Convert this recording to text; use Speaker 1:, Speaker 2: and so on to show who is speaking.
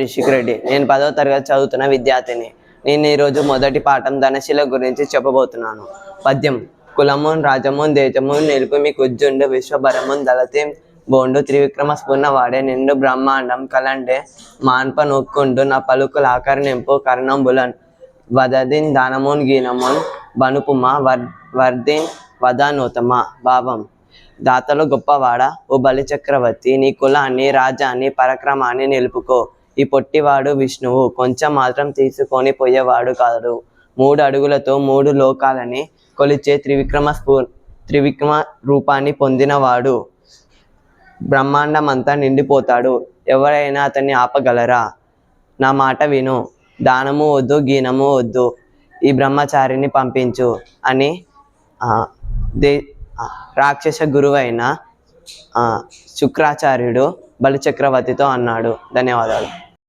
Speaker 1: రిషిక్ రెడ్డి. నేను పదవ తరగతి చదువుతున్న విద్యార్థిని. నేను ఈరోజు మొదటి పాఠం ధనశీల గురించి చెప్పబోతున్నాను. పద్యం కులమున్ రాజమున్ దేశమున్ నిలుపుమి కుజ్జుండు విశ్వభరమున్ దళతి బోండు త్రివిక్రమ స్ఫూర్ణ వాడే నిండు బ్రహ్మాండం కలండే మాన్ప నొక్కుండు నా పలుకుల ఆకర్ణింపు కర్ణంబులన్ వదదిన్ దానమున్ గీనమున్ బనుపుమ వర్ వర్దిన్ వదానోతమ భావం. దాతలు గొప్పవాడ ఓ బలి చక్రవర్తి నీ కులాన్ని రాజాన్ని పరక్రమాన్ని నిలుపుకో. ఈ పొట్టివాడు విష్ణువు. కొంచెం మాత్రం తీసుకొని పోయేవాడు కాదు. మూడు అడుగులతో మూడు లోకాలని కొలిచే త్రివిక్రమ స్ఫూ త్రివిక్రమ రూపాన్ని పొందినవాడు. బ్రహ్మాండం అంతా నిండిపోతాడు. ఎవరైనా అతన్ని ఆపగలరా? నా మాట విను. దానము వద్దు గీనము వద్దు. ఈ బ్రహ్మచారిని పంపించు అని దే రాక్షస గురువైన శుక్రాచార్యుడు బలిచక్రవర్తితో అన్నాడు. ధన్యవాదాలు.